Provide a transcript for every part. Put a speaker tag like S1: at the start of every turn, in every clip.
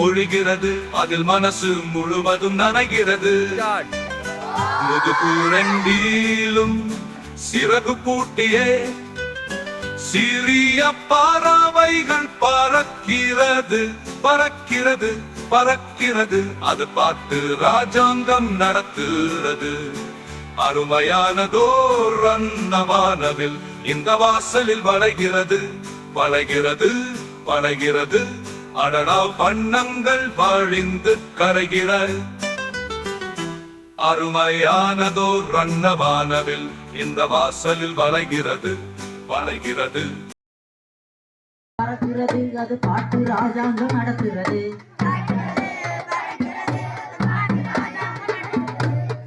S1: பொழிகிறது அதில் மனசு முழுவதும் நனைகிறது. முதுகுரெண்டிலும் சிறகு பூட்டியே. சிறிய பறவைகள் பறக்கிறது. பறக்கிறது பறக்கிறது. அது பார்த்து ராஜாங்கம் நடத்துகிறது. அருமையானதோர் அன்னவானவில் இந்த வாசலில் வளைகிறது. வளைகிறது வளைகிறது. அடடா வண்ணங்கள் வழிந்து கரைகிறது அருமையானதோர் ரன்னவானவில் இந்த வாசலில் வளைகிறது வளைகிறது.
S2: பறக்கிறது அது பாட்டு ராஜாங்கம் நடத்துகிறது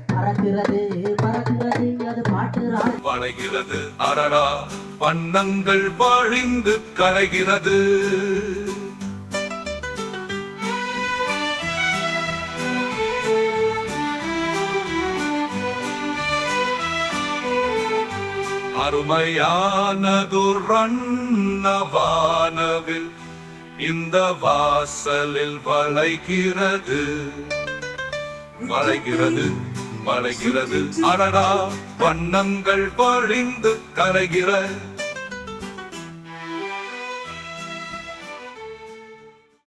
S2: பறக்கிறது பறக்கிறது அது பாட்டு
S1: வளைகிறது. அடடா வண்ணங்கள் வழிந்து கரைகிறது. அருமையானதுரன்னவானவில் இந்த வாசலில் வளைகிறது வளைகிறது வளைகிறது அடடா வண்ணங்கள் வழிந்து கரைகிறது